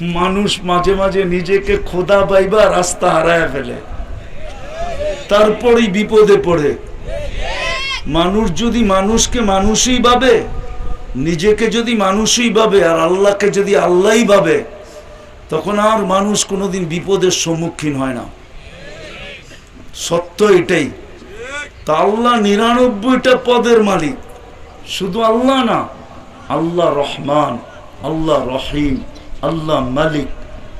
মানুষ মাঝে মাঝে নিজেকে খোদা পাইবা রাস্তা হারায় ফেলে। তারপরেই বিপদে পড়ে। মানুষ যদি মানুষকে মানুষই ভাবে, নিজেকে যদি মানুষই ভাবে আর আল্লাহকে যদি আল্লাহই ভাবে, তখন আর মানুষ কোনোদিন বিপদের সম্মুখীন হয় না। সত্য এটাই। তা আল্লাহ নিরানব্বইটা পদের মালিক। শুধু আল্লাহ না, আল্লাহ রহমান, আল্লাহ রহিম। আল্লাহ মালিক,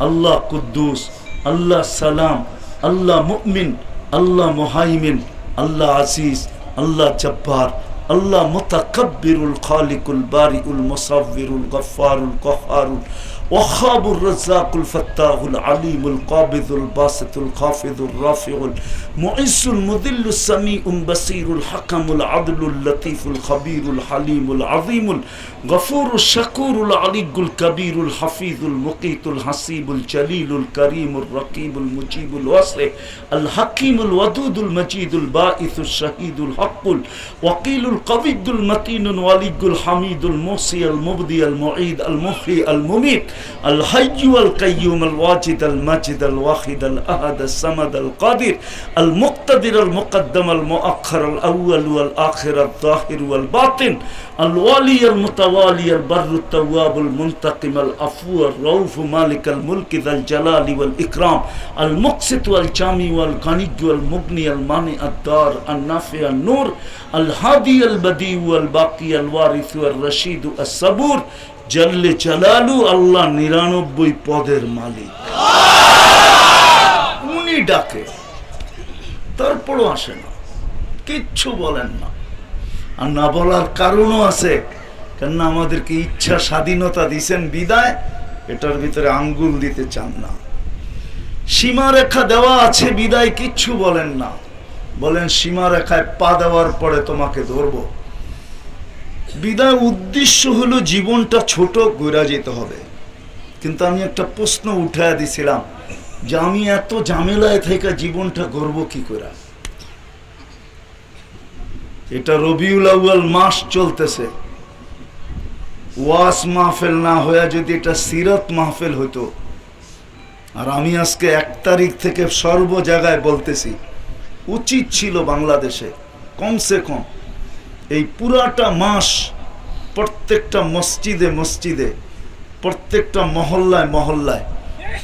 আল্লাহ কুদ্দুস, আল্লাহ সালাম, আল্লাহ মুমিন, আল্লাহ মোহাইমিন, আল্লাহ আসিস আল্লাহ জব্বার, আল্লাহ মুতাকাব্বিরুল খালিকুল বারিউল মুসাব্বিরুল গফারুল কহারুল وخاب الرزاق الفتاح العليم القابض الباسط الخافض الرافع المعز المذل السميع بصير الحكم العدل اللطيف الخبير الحليم العظيم الغفور الشكور العلي الكبير الحفيظ المقيت الحسيب الجليل الكريم الرقيب المجيب الواسع الحكيم الودود المجيد البائث الشهيد الحق الوكيل القوي المتين الولي الحميد الموصي المبدي المعيد المحيي المميت الحي والقيوم الواجد الماجد الواحد الأحد الصمد القادر المقتدر المقدم المؤخر الأول والآخر الظاهر والباطن الوالي المتوالي البر التواب المنتقم العفو الرؤوف مالك الملك ذا الجلال والإكرام المقسط والجامي والغني والمغني المانع الدار النافع النور الهادي البديع والباقي الوارث والرشيد الصبور জল্লে চালালু আল্লাহ নিরানব্বই পদের মালিক। উনি ডাকে, তারপরও আসে না, কিচ্ছু বলেন না। আর না বলার কারণও আছে, কেননা আমাদেরকে ইচ্ছা স্বাধীনতা দিছেন বিদায়, এটার ভিতরে আঙ্গুল দিতে চান না। সীমারেখা দেওয়া আছে বিদায়, কিচ্ছু বলেন না। বলেন সীমারেখায় পা দেওয়ার পরে তোমাকে ধরবো। বিদায় উদ্দেশ্য হলো জীবনটা ছোট গড়া যেতে হবে। কিন্তু আমি একটা প্রশ্ন উঠায় দিছিলাম যে আমি এত ঝামেলায় থেকে জীবনটা গর্ব কি করে এটা রবিউল আউয়াল মাস চলতেছে। ওয়াস মাহফেল না হয়ে যদি এটা সিরত মাহফেল হতো আর আমি আজকে এক তারিখ থেকে সর্ব জায়গায় বলতেছি, উচিত ছিল বাংলাদেশে, কমসে কম এই পুরাটা মাস প্রত্যেকটা মসজিদে মসজিদে, প্রত্যেকটা মহল্লায় মহল্লায়,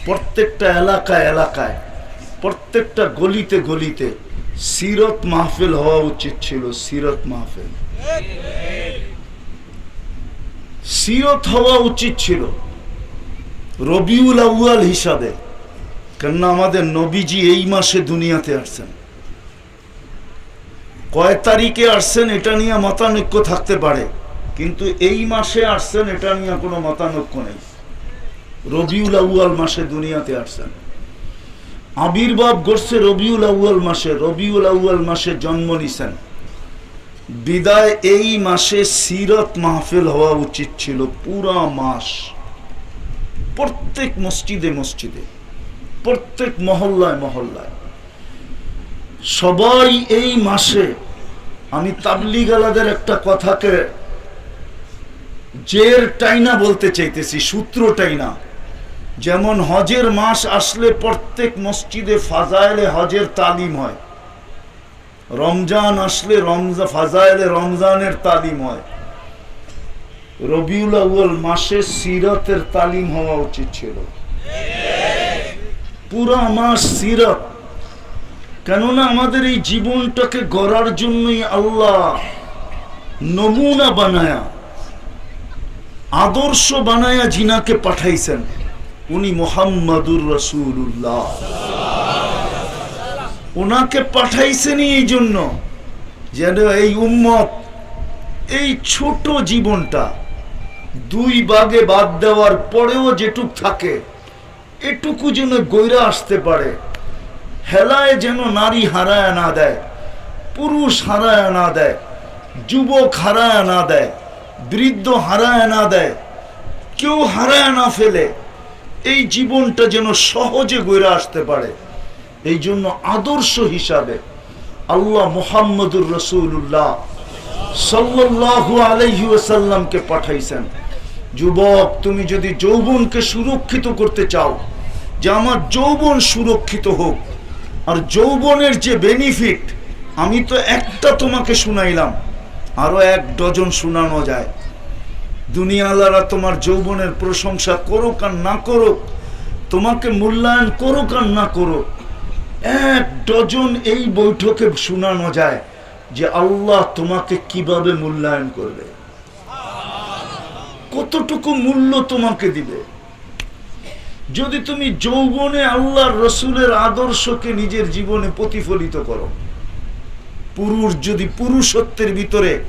প্রত্যেকটা এলাকায় এলাকায়, প্রত্যেকটা গলিতে গলিতে সিরত মাহফিল হওয়া উচিত ছিল, সিরত মাহফিল। সিরত হওয়া উচিত ছিল রবিউল আউয়াল হিসাবে, কেননা আমাদের নবীজি এই মাসে দুনিয়াতে আসছেন। কয় তারিখে আসছেন এটা নিয়ে মতানৈক্য থাকতে পারে, কিন্তু এই মাসে আসছেন এটা নিয়ে কোনো মতানৈক্য নেই। রবিউল আউয়াল মাসে দুনিয়াতে আসছেন। আবির্ভাব ঘটছে রবিউল আউয়াল মাসে, রবিউল আউয়াল মাসে জন্ম নিছেন। বিদায় এই মাসে সিরত মাহফিল হওয়া উচিত ছিল পুরা মাস। প্রত্যেক মসজিদে মসজিদে, প্রত্যেক মহল্লায় মহল্লায়। সবাই এই মাসে আমি তাবলিগ আলাদের একটা কথাকে জের টাইনা বলতে চাইতেছি, সূত্র টাইনা। যেমন হজের মাস আসলে প্রত্যেক মসজিদে ফাজাইলে হজের তালিম হয়। রমজান আসলে রমজা, ফাজাইলে রমজানের তালিম হয়। রবিউল আউয়াল মাসে সিরতের তালিম হওয়া উচিত ছিল। পুরা মাস সিরত কেননা আমাদের এই জীবনটাকে গড়ার জন্যই আল্লাহ নমুনা বানায়া, আদর্শ বানায়া জিনাকে পাঠাইছেন। উনি মোহাম্মদুর রসুল্লাহ ওনাকে পাঠাইছেনই এই জন্য যেন এই উম্মত, এই ছোট জীবনটা দুই বাগে বাদ দেওয়ার পরেও যেটুক থাকে, এটুকু যেন গৈরা আসতে পারে। হেলায় যেন নারী হারায় না দেয়, পুরুষ হারায় না দেয়, যুবক হারায় না দেয়, বৃদ্ধ হারায় না দেয়, কেউ হারায় না ফেলে। এই জীবনটা যেন সহজে গড়ে আসতে পারে। এই জন্য আদর্শ হিসাবে আল্লাহ মুহাম্মদুর রসুল্লাহ সাল্লাল্লাহু আলাইহি ওয়াসাল্লামকে পাঠাইছেন, যুবক, তুমি যদি যৌবনকে সুরক্ষিত করতে চাও, যে আমার যৌবন সুরক্ষিত হোক আর যৌবনের যে বেনিফিট আমি তো একটা তোমাকে শুনাইলাম, আরও এক ডজন শোনানো যায়। দুনিয়ালারা তোমার যৌবনের প্রশংসা করুক আর না করুক, তোমাকে মূল্যায়ন করুক আর না করুক, এক ডজন এই বৈঠকে শোনানো যায় যে আল্লাহ তোমাকে কীভাবে মূল্যায়ন করবে। কতটুকু মূল্য তোমাকে দিবে? যদি তুমি যৌবনে আল্লাহর রসুলের আদর্শকে নিজের জীবনে প্রতিফলিত করো, পুরুষ যদি পুরুষত্বের ভিতরে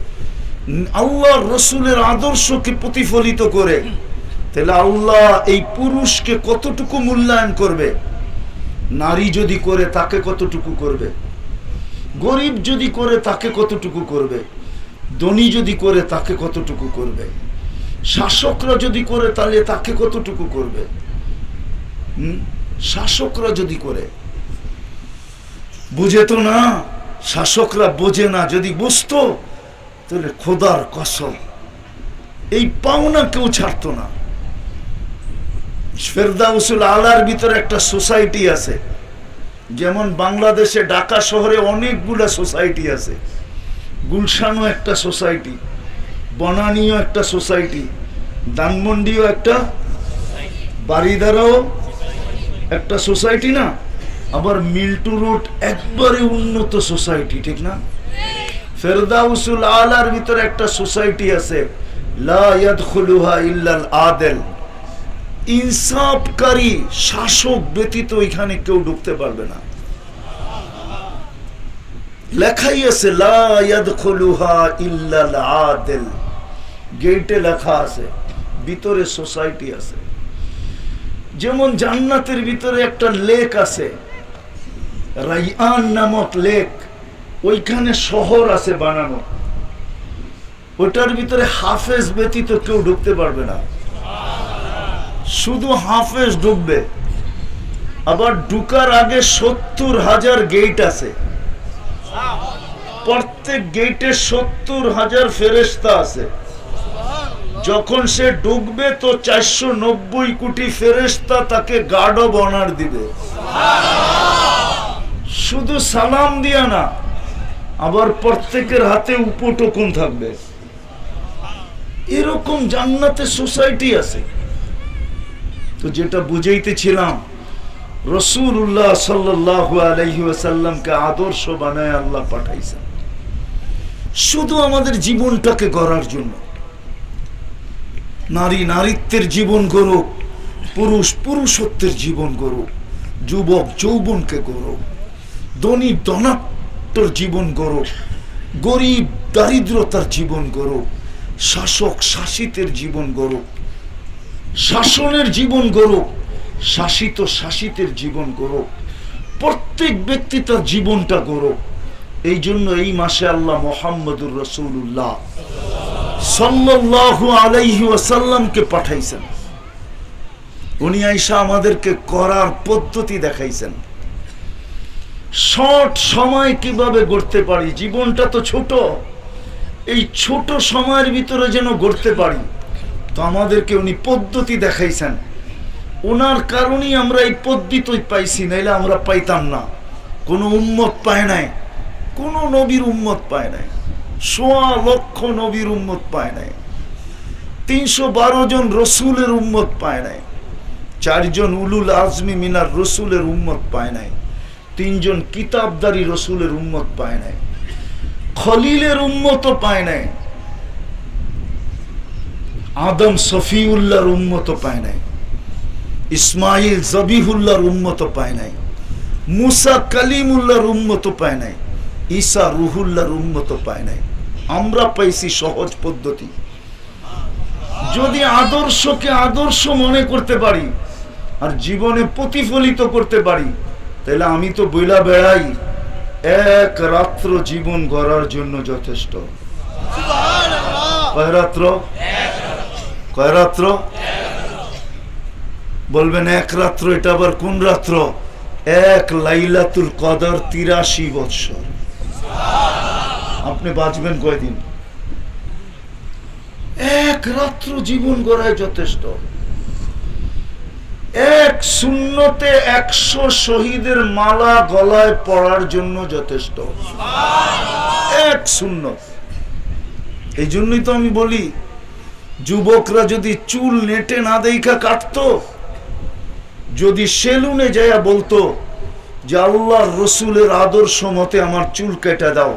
আল্লাহর রসুলের আদর্শকে প্রতিফলিত করে, তাহলে আল্লাহ এই পুরুষকে কতটুকু মূল্যায়ন করবে? নারী যদি করে, তাকে কতটুকু করবে? গরিব যদি করে, তাকে কতটুকু করবে? ধনী যদি করে, তাকে কতটুকু করবে? শাসকরা যদি করে, তাহলে তাকে কতটুকু করবে? শাসকরা যদি করে, বুঝে তো না? শাসকরা বোঝে না, যদি বুঝতো, তাহলে খোদার কসম, এই পাওনা কেউ ছাড়তো না। ফেরদাউসুল আলার ভিতরে একটা সোসাইটি আছে, যেমন বাংলাদেশে ঢাকা শহরে অনেকগুলা সোসাইটি আছে। গুলশানও একটা সোসাইটি, বনানীও একটা সোসাইটি, ধানমন্ডিও একটা বাড়িদারাও একটা সোসাইটি না, আবার মিল্টু রোড একবারে উন্নত সোসাইটি, ঠিক না? ফেরদাউসুল আলার ভিতরে একটা সোসাইটি আছে আদেল। ইনসাফকারী, শাসক ব্যতীত এখানে কেউ ঢুকতে পারবে না। লেখাই আছে ইল্লাল আদেল। গেটে লেখা আছে, ভিতরে সোসাইটি আছে। যেমন জান্নাতের ভিতরে একটা লেক আছে রাইয়ান নামক লেক, ওইখানে শহর আছে বানানো। ওটার ভিতরে হাফেজ ব্যতীত কেউ ঢুকতে পারবে না। শুধু হাফেজ ঢুকবে। আবার ঢুকার আগে সত্তর হাজার গেট আছে। প্রত্যেক গেটে সত্তর হাজার ফেরেস্তা আছে। যখন সে ডুববে তো চারশো নব্বই কোটি ফেরেস্তা তাকে গার্ড অব অনার দিবে। শুধু সালাম দিয়া না, আবার প্রত্যেকের হাতে উপটোকন থাকবে। এরকম জান্নাতে সোসাইটি আছে। তো যেটা বুঝাইতেছিলাম রসুল্লাহ সাল্লাহ আলহি আসাল্লামকে আদর্শ বানায় আল্লাহ পাঠাইছেন। শুধু আমাদের জীবনটাকে গড়ার জন্য। নারী, নারীত্বের জীবন গড়ুক, পুরুষ, পুরুষত্বের জীবন গড়ুক, যুবক, যৌবনকে গড়ুক, ধনী, ধনাত্মর জীবন গড়ুক, গরিব, দারিদ্রতার জীবন গড়ুক, শাসক, শাসিতের জীবন গড়ুক, শাসনের জীবন গড়ুক, শাসিত, শাসিতের জীবন গড়ুক, প্রত্যেক ব্যক্তি তার জীবনটা গড়ুক। এই জন্য এই মাসে আল্লাহ মোহাম্মদুর রসুল্লাহ সাল্লাল্লাহু আলাইহি ওয়াসাল্লামকে পাঠাইছেন। উনি আইসা আমাদেরকে করার পদ্ধতি দেখাইছেন। শর্ট সময় কীভাবে গড়তে পারি? জীবনটা তো ছোট। এই ছোট সময়ের ভিতরে যেন গড়তে পারি, তো আমাদেরকে উনি পদ্ধতি দেখাইছেন। ওনার কারণেই আমরা এই পদ্ধতি পাইছি, নাইলে আমরা পাইতাম না। কোনো উম্মত পায় নাই, কোনো নবীর উম্মত পায় নাই। সোয়া লক্ষ নবীর উম্মত পায় নাই। তিনশো বারো জন রসুলের উম্মত পায় নাই। চারজন উলুল আজমি মিনার রসুলের উম্মত পায় নাই। তিনজন কিতাবদারি রসুলের উম্মত পায় নাই। খলিলের উম্মত পায় নাই। আদম সফিউল্লাহর উম্মত পায় নাই। ইসমাইল জবিহুল্লাহর উম্মত পায় নাই। মুসা কালিমুল্লাহর উম্মত পায় নাই। ঈসা রুহুল্লাহর উম্মত পায় নাই। আমরা পাইছি সহজ পদ্ধতি। যদি আদর্শকে আদর্শ মনে করতে পারি আর জীবনে প্রতিফলিত করতে পারি, তাহলে আমি তো বইলা বেড়াই, এক রাত্র জীবন গড়ার জন্য যথেষ্ট। বলবেন এক রাত্র, এটা আবার কোন রাত্র? এক লাইলাতুল কদর তিরাশি বৎসর। আপনি বাঁচবেন কয়দিন? এক রাত্র জীবন গড়ায় যথেষ্ট। এক শূন্যতে একশো শহীদের মালা গলায় পড়ার জন্য যথেষ্ট। এক শূন্য। এই জন্যই তো আমি বলি, যুবকরা যদি চুল নেটে না দেখা কাটতো, যদি সেলুনে যাইয়া বলতো যে আল্লাহর রসুলের আদর্শ মতে আমার চুল কেটে দাও।